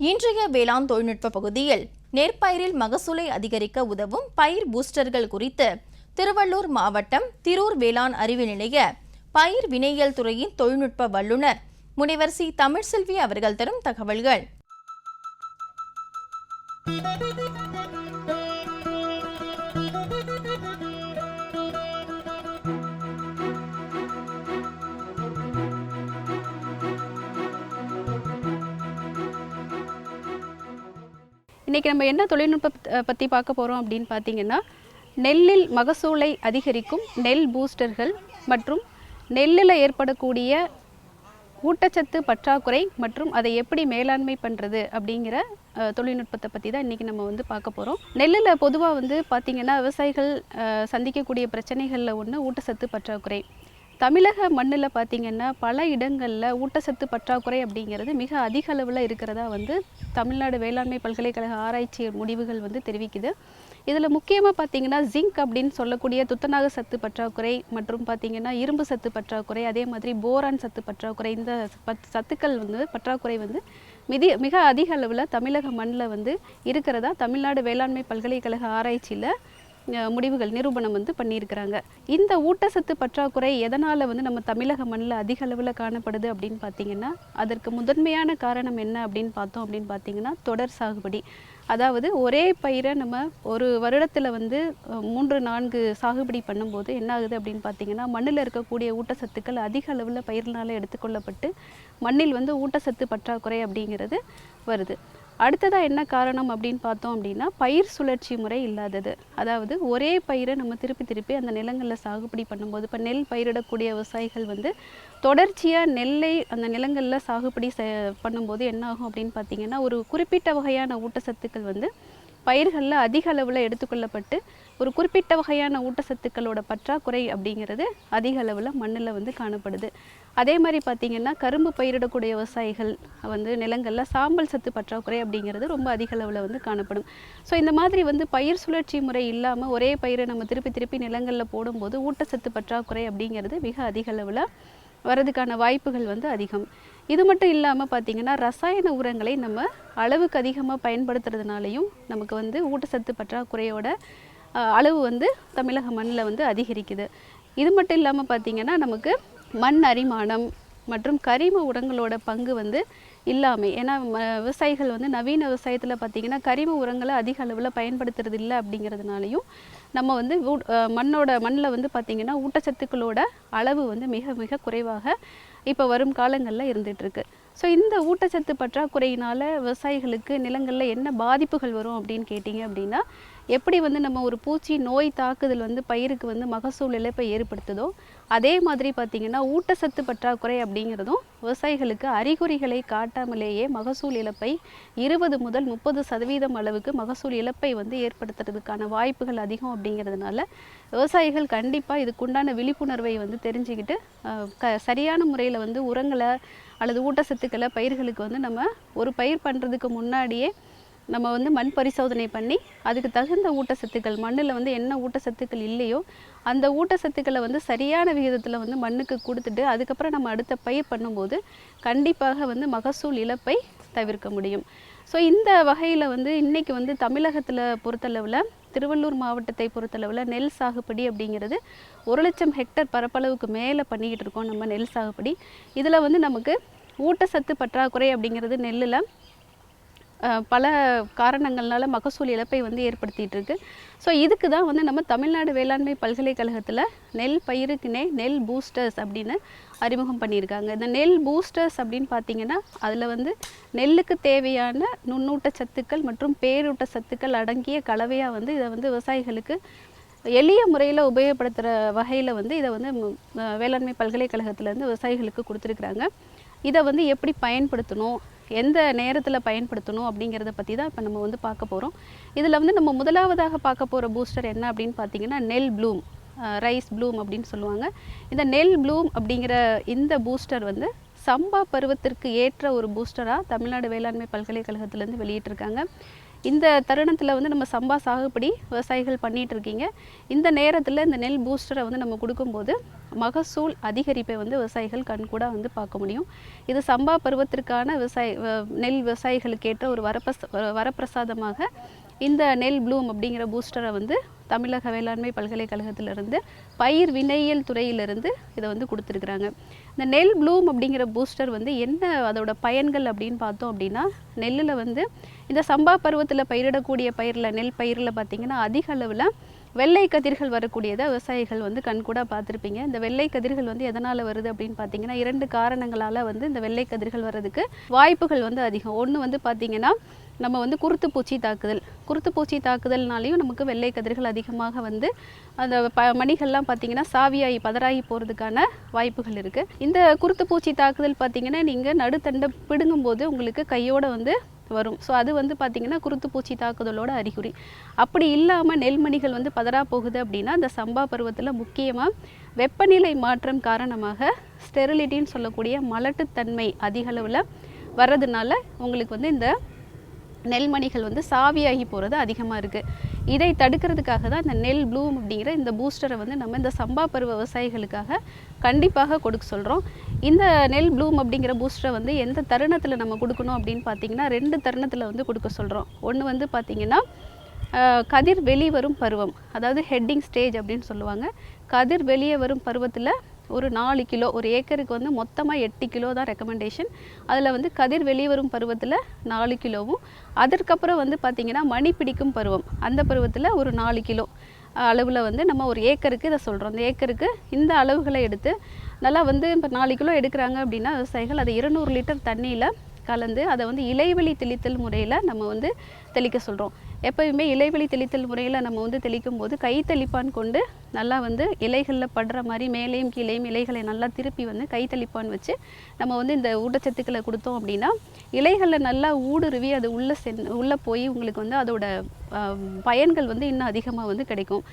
இன்றைய வேளாண் தொழில்நுட்ப பகுதியில் நெற்பயிரில் மகசூலை அதிகரிக்க உதவும் பயிர் பூஸ்டர்கள் குறித்து திருவள்ளூர் மாவட்டம் திரூர் வேளாண் அறிவு நிலைய பயிர் வினையியல் துறையின் தொழில்நுட்ப வல்லுநர் முனைவர் சி. தமிழ்செல்வி அவர்கள் தரும் தகவல்கள். இன்றைக்கி நம்ம என்ன தொழில்நுட்ப பற்றி பார்க்க போகிறோம் அப்படின்னு பார்த்தீங்கன்னா நெல்லில் மகசூலை அதிகரிக்கும் நெல் பூஸ்டர்கள் மற்றும் நெல்லில் ஏற்படக்கூடிய ஊட்டச்சத்து பற்றாக்குறை மற்றும் அதை எப்படி மேலாண்மை பண்ணுறது அப்படிங்கிற தொழில்நுட்பத்தை பற்றி தான் இன்றைக்கி நம்ம வந்து பார்க்க போகிறோம் நெல்லில் பொதுவாக வந்து பார்த்திங்கன்னா விவசாயிகள் சந்திக்கக்கூடிய பிரச்சனைகளில் ஒன்று ஊட்டச்சத்து பற்றாக்குறை. தமிழக மண்ணில் பார்த்திங்கன்னா பல இடங்களில் ஊட்டச்சத்து பற்றாக்குறை அப்படிங்கிறது மிக அதிக அளவில் இருக்கிறதா வந்து தமிழ்நாடு வேளாண்மை பல்கலைக்கழக ஆராய்ச்சி முடிவுகள் வந்து தெரிவிக்குது. இதில் முக்கியமாக பார்த்தீங்கன்னா ஜிங்க் அப்படின்னு சொல்லக்கூடிய துத்தநாக சத்து பற்றாக்குறை மற்றும் பார்த்தீங்கன்னா இரும்பு சத்து பற்றாக்குறை அதே மாதிரி போரான் சத்து பற்றாக்குறை இந்த பத் சத்துக்கள் வந்து பற்றாக்குறை வந்து மிதி மிக அதிக அளவில் தமிழக மண்ணில் வந்து இருக்கிறதா தமிழ்நாடு வேளாண்மை பல்கலைக்கழக ஆராய்ச்சியில் முடிவுகள் நிரூபணம் வந்து பண்ணியிருக்கிறாங்க. இந்த ஊட்டச்சத்து பற்றாக்குறை எதனால் வந்து நம்ம தமிழக மண்ணில் அதிக அளவில் காணப்படுது அப்படின்னு பார்த்தீங்கன்னா அதற்கு முதன்மையான காரணம் என்ன அப்படின்னு பார்த்தோம் அப்படின்னு பார்த்தீங்கன்னா தொடர் சாகுபடி. அதாவது ஒரே பயிரை நம்ம ஒரு வருடத்தில் வந்து மூன்று நான்கு சாகுபடி பண்ணும்போது என்ன ஆகுது அப்படின்னு பார்த்தீங்கன்னா மண்ணில் இருக்கக்கூடிய ஊட்டச்சத்துக்கள் அதிக அளவில் பயிர்னால எடுத்துக்கொள்ளப்பட்டு மண்ணில் வந்து ஊட்டச்சத்து பற்றாக்குறை அப்படிங்கிறது வருது. அடுத்ததாக என்ன காரணம் அப்படின்னு பார்த்தோம் அப்படின்னா பயிர் சுழற்சி முறை இல்லாதது. அதாவது ஒரே பயிரை நம்ம திருப்பி திருப்பி அந்த நிலங்களில் சாகுபடி பண்ணும்போது இப்போ நெல் பயிரிடக்கூடிய விவசாயிகள் வந்து தொடர்ச்சியாக நெல்லை அந்த நிலங்களில் சாகுபடி செ பண்ணும்போது என்ன ஆகும் அப்படின்னு பார்த்தீங்கன்னா ஒரு குறிப்பிட்ட வகையான ஊட்டச்சத்துக்கள் வந்து பயிர்களில் அதிக அளவில் எடுத்துக்கொள்ளப்பட்டு ஒரு குறிப்பிட்ட வகையான ஊட்டச்சத்துக்களோட பற்றாக்குறை அப்படிங்கிறது அதிக அளவில் மண்ணில் வந்து காணப்படுது. அதே மாதிரி பார்த்திங்கன்னா கரும்பு பயிரிடக்கூடிய விவசாயிகள் வந்து நிலங்களில் சாம்பல் சத்து பற்றாக்குறை அப்படிங்கிறது ரொம்ப அதிக அளவில் வந்து காணப்படும். ஸோ இந்த மாதிரி வந்து பயிர் சுழற்சி முறை இல்லாமல் ஒரே பயிரை நம்ம திருப்பி திருப்பி நிலங்களில் போடும்போது ஊட்டச்சத்து பற்றாக்குறை அப்படிங்கிறது மிக அதிக அளவில் வரதுக்கான வாய்ப்புகள் வந்து அதிகம். இது மட்டும் இல்லாமல் பார்த்தீங்கன்னா ரசாயன உரங்களை நம்ம அளவுக்கு அதிகமாக பயன்படுத்துறதுனாலையும் நமக்கு வந்து ஊட்டச்சத்து பற்றாக்குறையோட அளவு வந்து தமிழக மண்ணில் வந்து அதிகரிக்குது. இது மட்டும் இல்லாமல் பார்த்தீங்கன்னா நமக்கு மண் அரிமானம் மற்றும் கரிம உரங்களோட பங்கு வந்து இல்லாமை. ஏன்னா விவசாயிகள் வந்து நவீன விவசாயத்தில் பார்த்தீங்கன்னா கரிம உரங்களை அதிக அளவில் பயன்படுத்துறது இல்லை அப்படிங்கிறதுனாலையும் நம்ம வந்து ஊ- மண்ணோட மண்ணில் வந்து பார்த்திங்கன்னா ஊட்டச்சத்துக்களோட அளவு வந்து மிக மிக குறைவாக இப்போ வரும் காலங்களில் இருந்துகிட்ருக்கு ஸோ இந்த ஊட்டச்சத்து பற்றாக்குறையினால் விவசாயிகளுக்கு நிலங்களில் என்ன பாதிப்புகள் வரும் அப்படின்னு கேட்டிங்க அப்படின்னா எப்படி வந்து நம்ம ஒரு பூச்சி நோய் தாக்குதல் வந்து பயிருக்கு வந்து மகசூல் இழப்பை ஏற்படுத்துதோ அதே மாதிரி பார்த்திங்கன்னா ஊட்டச்சத்து பற்றாக்குறை அப்படிங்கிறதும் விவசாயிகளுக்கு அறிகுறிகளை காட்டாமலேயே மகசூல் இழப்பை இருபது முதல் முப்பது சதவீதம் அளவுக்கு மகசூல் இழப்பை வந்து ஏற்படுத்துறதுக்கான வாய்ப்புகள் அதிகம் அப்படிங்கிறதுனால விவசாயிகள் கண்டிப்பாக இதுக்குண்டான விழிப்புணர்வை வந்து தெரிஞ்சுக்கிட்டு க சரியான முறையில் வந்து உரங்களை அல்லது ஊட்டச்சத்துக்களை பயிர்களுக்கு வந்து நம்ம ஒரு பயிர் பண்ணுறதுக்கு முன்னாடியே நம்ம வந்து மண் பரிசோதனை பண்ணி அதுக்கு தகுந்த ஊட்டச்சத்துக்கள் மண்ணில் வந்து என்ன ஊட்டச்சத்துக்கள் இல்லையோ அந்த ஊட்டச்சத்துக்களை வந்து சரியான விகிதத்தில் வந்து மண்ணுக்கு கொடுத்துட்டு அதுக்கப்புறம் நம்ம அடுத்த பயிர் பண்ணும்போது கண்டிப்பாக வந்து மகசூல் இழப்பை தவிர்க்க முடியும். ஸோ இந்த வகையில் வந்து இன்றைக்கி வந்து தமிழகத்தில் பொறுத்தளவில் திருவள்ளூர் மாவட்டத்தை பொறுத்தளவில் நெல் சாகுபடி அப்படிங்கிறது ஒரு லட்சம் ஹெக்டர் பரப்பளவுக்கு மேலே பண்ணிக்கிட்டு இருக்கோம் நம்ம நெல் சாகுபடி. இதில் வந்து நமக்கு ஊட்டச்சத்து பற்றாக்குறை அப்படிங்கிறது நெல்லில் பல காரணங்கள்னால மகசூல் இழப்பை வந்து ஏற்படுத்திகிட்டு இருக்கு ஸோ இதுக்கு தான் வந்து நம்ம தமிழ்நாடு வேளாண்மை பல்கலைக்கழகத்தில் நெல் பயிருக்குனே நெல் பூஸ்டர்ஸ் அப்படின்னு அறிமுகம் பண்ணியிருக்காங்க. இந்த நெல் பூஸ்டர்ஸ் அப்படின்னு பார்த்தீங்கன்னா அதில் வந்து நெல்லுக்கு தேவையான நுண்ணூட்ட சத்துக்கள் மற்றும் பேரூட்ட சத்துக்கள் அடங்கிய கலவையாக வந்து இதை வந்து விவசாயிகளுக்கு எளிய முறையில் உபயோகப்படுத்துகிற வகையில் வந்து இதை வந்து வேளாண்மை பல்கலைக்கழகத்தில் வேளாண்மை விவசாயிகளுக்கு கொடுத்துருக்குறாங்க. இதை வந்து எப்படி பயன்படுத்தணும்? எந்த நேரத்தில் பயன்படுத்தணும் அப்படிங்கிறத பற்றி தான் இப்போ நம்ம வந்து பார்க்க போகிறோம் இதில் வந்து நம்ம முதலாவதாக பார்க்க போகிற பூஸ்டர் என்ன அப்படின்னு பார்த்தீங்கன்னா நெல் ப்ளூம். ரைஸ் ப்ளூம் அப்படின்னு சொல்லுவாங்க. இந்த நெல் ப்ளூம் அப்படிங்கிற இந்த பூஸ்டர் வந்து சம்பா பருவத்திற்கு ஏற்ற ஒரு பூஸ்டராக தமிழ்நாடு வேளாண்மை பல்கலைக்கழகத்திலேருந்து வெளியிட்டிருக்காங்க. இந்த தருணத்தில் வந்து நம்ம சம்பா சாகுபடி விவசாயிகள் பண்ணிகிட்டு இருக்கீங்க. இந்த நேரத்தில் இந்த நெல் பூஸ்டரை வந்து நம்ம கொடுக்கும்போது மகசூல் அதிகரிப்பை வந்து விவசாயிகள் கண்கூட வந்து பார்க்க முடியும். இது சம்பா பருவத்திற்கான விவசாய வ- நெல் விவசாயிகளுக்கு ஏற்ற ஒரு வரப்பிரச வரப்பிரசாதமாக இந்த நெல் ப்ளூம் அப்படிங்கிற பூஸ்டரை வந்து தமிழக வேளாண்மை பல்கலைக்கழகத்திலிருந்து பயிர் வினையியல் துறையிலிருந்து இதை வந்து கொடுத்துருக்குறாங்க. இந்த நெல் ப்ளூம் அப்படிங்கிற பூஸ்டர் வந்து என்ன அதோட பயன்கள் அப்படின்னு பார்த்தோம் அப்படின்னா நெல்லில் வந்து இந்த சம்பா பருவத்தில் பயிரிடக்கூடிய பயிரில் நெல் பயிரில் பார்த்திங்கன்னா அதிக அளவில் வெள்ளை கதிர்கள் வரக்கூடியதை விவசாயிகள் வந்து கண்கூட பார்த்துருப்பீங்க. இந்த வெள்ளை கதிர்கள் வந்து எதனால் வருது அப்படின்னு பார்த்தீங்கன்னா இரண்டு காரணங்களால் வந்து இந்த வெள்ளை கதிர்கள் வர்றதுக்கு வாய்ப்புகள் வந்து அதிகம். ஒன்று வந்து பார்த்திங்கன்னா நம்ம வந்து குருத்து பூச்சி தாக்குதல். குருத்து பூச்சி தாக்குதல்னாலையும் நமக்கு வெள்ளை கதிர்கள் அதிகமாக வந்து அந்த ப மணிகள்லாம் பார்த்திங்கன்னா சாவியாகி பதறாகி போகிறதுக்கான வாய்ப்புகள் இருக்குது இந்த குருத்து பூச்சி தாக்குதல் பார்த்திங்கன்னா நீங்கள் நடுத்தண்டை பிடுங்கும்போது உங்களுக்கு கையோடு வந்து வரும். ஸோ அது வந்து பார்த்திங்கன்னா குருத்து பூச்சி தாக்குதலோட அறிகுறி. அப்படி இல்லாமல் நெல்மணிகள் வந்து பதறா போகுது அப்படின்னா இந்த சம்பா பருவத்தில் முக்கியமாக வெப்பநிலை மாற்றம் காரணமாக ஸ்டெரிலிட்டின்னு சொல்லக்கூடிய மலட்டுத்தன்மை அதிகளவில் வர்றதுனால உங்களுக்கு வந்து இந்த நெல்மணிகள் வந்து சாவியாகி போகிறது அதிகமாக இருக்குது இதை தடுக்கிறதுக்காக தான் இந்த நெல் ப்ளூம் அப்படிங்கிற இந்த பூஸ்டரை வந்து நம்ம இந்த சம்பா பருவ விவசாயிகளுக்காக கண்டிப்பாக கொடுக்க சொல்கிறோம் இந்த நெல் ப்ளூம் அப்படிங்கிற பூஸ்டரை வந்து எந்த தருணத்தில் நம்ம கொடுக்கணும் அப்படின்னு பார்த்தீங்கன்னா ரெண்டு தருணத்தில் வந்து கொடுக்க சொல்கிறோம் ஒன்று வந்து பார்த்திங்கன்னா கதிர் வெளிவரும் பருவம் அதாவது ஹெட்டிங் ஸ்டேஜ் அப்படின்னு சொல்லுவாங்க. கதிர் வெளியே வரும் பருவத்தில் ஒரு நாலு கிலோ ஒரு ஏக்கருக்கு வந்து மொத்தமாக எட்டு கிலோ தான் ரெக்கமெண்டேஷன் அதில் வந்து கதிர் வெளிவரும் பருவத்தில் நாலு கிலோவும் அதற்கப்புறம் வந்து பார்த்திங்கன்னா மணி பிடிக்கும் பருவம். அந்த பருவத்தில் ஒரு நாலு கிலோ அளவில் வந்து நம்ம ஒரு ஏக்கருக்கு இதை சொல்கிறோம் அந்த ஏக்கருக்கு இந்த அளவுகளை எடுத்து நல்லா வந்து இப்போ நாலு கிலோ எடுக்கிறாங்க அப்படின்னா விவசாயிகள் அதை இருநூறு லிட்டர் தண்ணியில் கலந்து அதை வந்து இலைவெளி தெளித்தல் முறையில் நம்ம வந்து தெளிக்க சொல்கிறோம் எப்போயுமே இலைவெளி தெளித்தல் முறையில் நம்ம வந்து தெளிக்கும் போது கை தெளிப்பான் கொண்டு நல்லா வந்து இலைகளில் படுற மாதிரி மேலேயும் கீழேயும் இலைகளை நல்லா திருப்பி வந்து கைத்தளிப்பான்னு வச்சு நம்ம வந்து இந்த ஊட்டச்சத்துக்களை கொடுத்தோம் அப்படின்னா இலைகளில் நல்லா ஊடுருவி அது உள்ளே சென் உள்ளே போய் உங்களுக்கு வந்து அதோட பயன்கள் வந்து இன்னும் அதிகமாக வந்து கிடைக்கும்.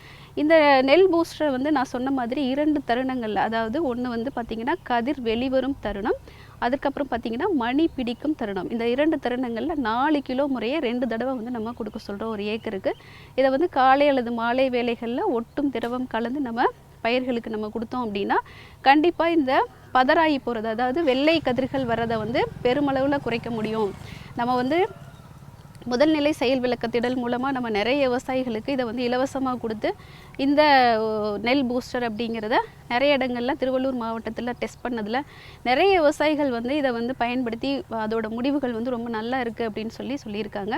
இந்த நெல் பூஸ்டரை வந்து நான் சொன்ன மாதிரி இரண்டு தருணங்களில் அதாவது ஒன்று வந்து பார்த்திங்கன்னா கதிர் வெளிவரும் தருணம் அதுக்கப்புறம் பார்த்திங்கன்னா மணி பிடிக்கும் தருணம். இந்த இரண்டு தருணங்களில் நாலு கிலோ முறையே ரெண்டு தடவை வந்து நம்ம கொடுக்க சொல்கிறோம் ஒரு ஏக்கருக்கு. இதை வந்து காலை அல்லது மாலை வேலைகளில் ஒட்டும் திரவம் கலந்து நம்ம பயிர்களுக்கு நம்ம கொடுத்தோம் அப்படின்னா கண்டிப்பாக இந்த பதராயி போகிறது அதாவது வெள்ளை கதிர்கள் வர்றதை வந்து பெருமளவில் குறைக்க முடியும். நம்ம வந்து முதல்நிலை செயல் விளக்கத்திடல் மூலமாக நம்ம நிறைய விவசாயிகளுக்கு இதை வந்து இலவசமாக கொடுத்து இந்த நெல் பூஸ்டர் அப்படிங்கிறத நிறைய இடங்களில் திருவள்ளூர் மாவட்டத்தில் டெஸ்ட் பண்ணதில் நிறைய விவசாயிகள் வந்து இதை வந்து பயன்படுத்தி அதோட முடிவுகள் வந்து ரொம்ப நல்லா இருக்குது அப்படின்னு சொல்லி சொல்லியிருக்காங்க.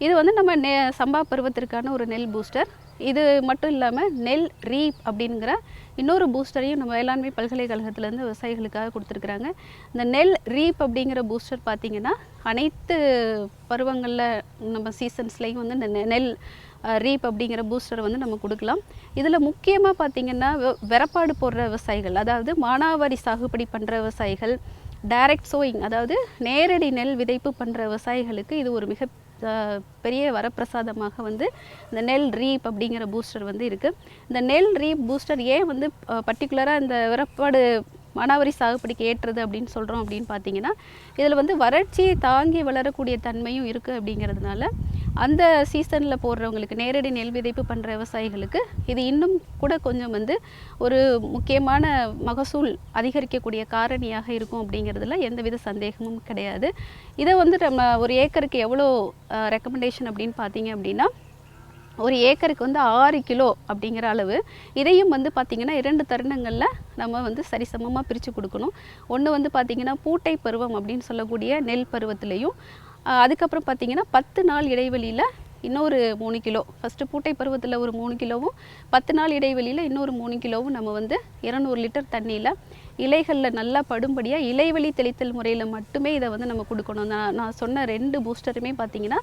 இது வந்து நம்ம நெ சம்பா பருவத்திற்கான ஒரு நெல் பூஸ்டர் இது மட்டும் இல்லாமல் நெல் ரீப் அப்படிங்கிற இன்னொரு பூஸ்டரையும் நம்ம வேளாண்மை பல்கலைக்கழகத்திலேருந்து விவசாயிகளுக்காக கொடுத்துருக்குறாங்க. இந்த நெல் ரீப் அப்படிங்கிற பூஸ்டர் பார்த்திங்கன்னா அனைத்து பருவங்களில் நம்ம சீசன்ஸ்லேயும் வந்து இந்த நெ- நெல் ரீப் அப்படிங்கிற பூஸ்டர் வந்து நம்ம கொடுக்கலாம். இதில் முக்கியமாக பார்த்திங்கன்னா வெ- வெறப்பாடு போடுற விவசாயிகள் அதாவது மானாவாரி சாகுபடி பண்ணுற விவசாயிகள் டைரக்ட் சோயிங் அதாவது நேரடி நெல் விதைப்பு பண்ணுற விவசாயிகளுக்கு இது ஒரு மிக பெரிய வரப்பிரசாதமாக வந்து இந்த நெல் ரீப் அப்படிங்கிற பூஸ்டர் வந்து இருக்குது இந்த நெல் ரீப் பூஸ்டர் ஏன் வந்து பர்டிகுலராக இந்த விறப்பாடு மானாவரி சாகுபடிக்கு ஏற்றது அப்படின்னு சொல்கிறோம் அப்படின்னு பார்த்தீங்கன்னா இதில் வந்து வறட்சியை தாங்கி வளரக்கூடிய தன்மையும் இருக்குது அப்படிங்கிறதுனால அந்த சீசனில் போடுறவங்களுக்கு நேரடி நெல் விதைப்பு பண்ணுற விவசாயிகளுக்கு இது இன்னும் கூட கொஞ்சம் வந்து ஒரு முக்கியமான மகசூல் அதிகரிக்கக்கூடிய காரணியாக இருக்கும் அப்படிங்கிறதுல எந்தவித சந்தேகமும் கிடையாது. இதை வந்து நம்ம ஒரு ஏக்கருக்கு எவ்வளோ ரெக்கமெண்டேஷன் அப்படின்னு பார்த்தீங்க அப்படின்னா ஒரு ஏக்கருக்கு வந்து ஆறு கிலோ அப்படிங்கிற அளவு. இதையும் வந்து பார்த்திங்கன்னா இரண்டு தருணங்களில் நம்ம வந்து சரிசமமாக பிரித்து கொடுக்கணும். ஒன்று வந்து பார்த்திங்கன்னா பூட்டை பருவம் அப்படின்னு சொல்லக்கூடிய நெல் பருவத்திலையும் அதுக்கப்புறம் பார்த்திங்கன்னா பத்து நாள் இடைவெளியில் இன்னொரு மூணு கிலோ. ஃபஸ்ட்டு பூட்டை பருவத்தில் ஒரு மூணு கிலோவும் பத்து நாள் இடைவெளியில் இன்னொரு மூணு கிலோவும் நம்ம வந்து இரநூறு லிட்டர் தண்ணியில் இலைகளில் நல்லா படும்படியாக இலைவெளி தெளித்தல் முறையில் மட்டுமே இதை வந்து நம்ம கொடுக்கணும். நான் நான் சொன்ன ரெண்டு பூஸ்டருமே பார்த்தீங்கன்னா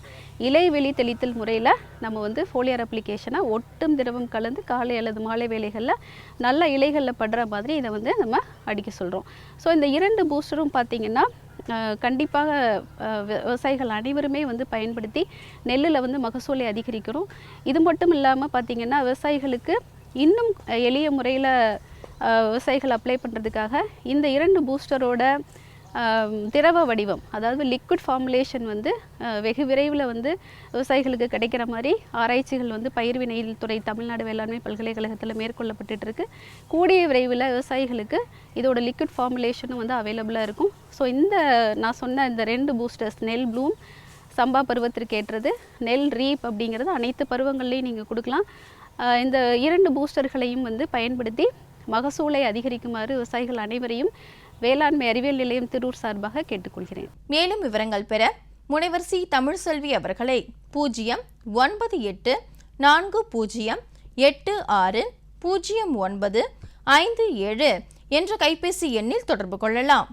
இலைவெளி தெளித்தல் முறையில் நம்ம வந்து ஃபோலியர் அப்ளிகேஷனை ஒட்டும் திரவம் கலந்து காலை அல்லது மாலை வேலைகளில் நல்ல இலைகளில் படுற மாதிரி இதை வந்து நம்ம அடிக்க சொல்கிறோம் ஸோ இந்த இரண்டு பூஸ்டரும் பார்த்தீங்கன்னா கண்டிப்பாக அஹ், விவசாயிகள் அனைவருமே வந்து பயன்படுத்தி நெல்லில் வந்து மகசூலை அதிகரிக்கிறோம். இது மட்டும் இல்லாமல் பார்த்திங்கன்னா விவசாயிகளுக்கு இன்னும் அஹ், எளிய முறையில் விவசாயிகள் அப்ளை பண்ணுறதுக்காக இந்த இரண்டு பூஸ்டரோட திரவ வடிவம் அதாவது லிக்விட் ஃபார்முலேஷன் வந்து வெகு விரைவில் வந்து விவசாயிகளுக்கு கிடைக்கிற மாதிரி ஆராய்ச்சிகள் வந்து பயிர் வினையில் துறை தமிழ்நாடு வேளாண்மை பல்கலைக்கழகத்தில் மேற்கொள்ளப்பட்டுட்டு இருக்கு. கூடிய விரைவில் விவசாயிகளுக்கு இதோட லிக்விட் ஃபார்முலேஷனும் வந்து அவைலபிளாக இருக்கும். ஸோ இந்த நான் சொன்ன இந்த ரெண்டு பூஸ்டர்ஸ் நெல் ப்ளூம் சம்பா பருவத்திற்கு ஏற்றது நெல் ரீப் அப்படிங்கிறது அனைத்து பருவங்கள்லையும் நீங்கள் கொடுக்கலாம். இந்த இரண்டு பூஸ்டர்களையும் வந்து பயன்படுத்தி மகசூலை அதிகரிக்குமாறு விவசாயிகள் அனைவரையும் வேளாண்மை அறிவியல் நிலையம் திருூர் சார்பாக கேட்டுக்கொள்கிறேன். மேலும் விவரங்கள் பெற முனைவர் சி. தமிழ்செல்வி அவர்களை பூஜ்ஜியம் ஒன்பது எட்டு நான்கு பூஜ்ஜியம் எட்டு ஆறு பூஜ்ஜியம் ஒன்பது ஐந்து ஏழு என்ற கைபேசி எண்ணில் தொடர்பு கொள்ளலாம்.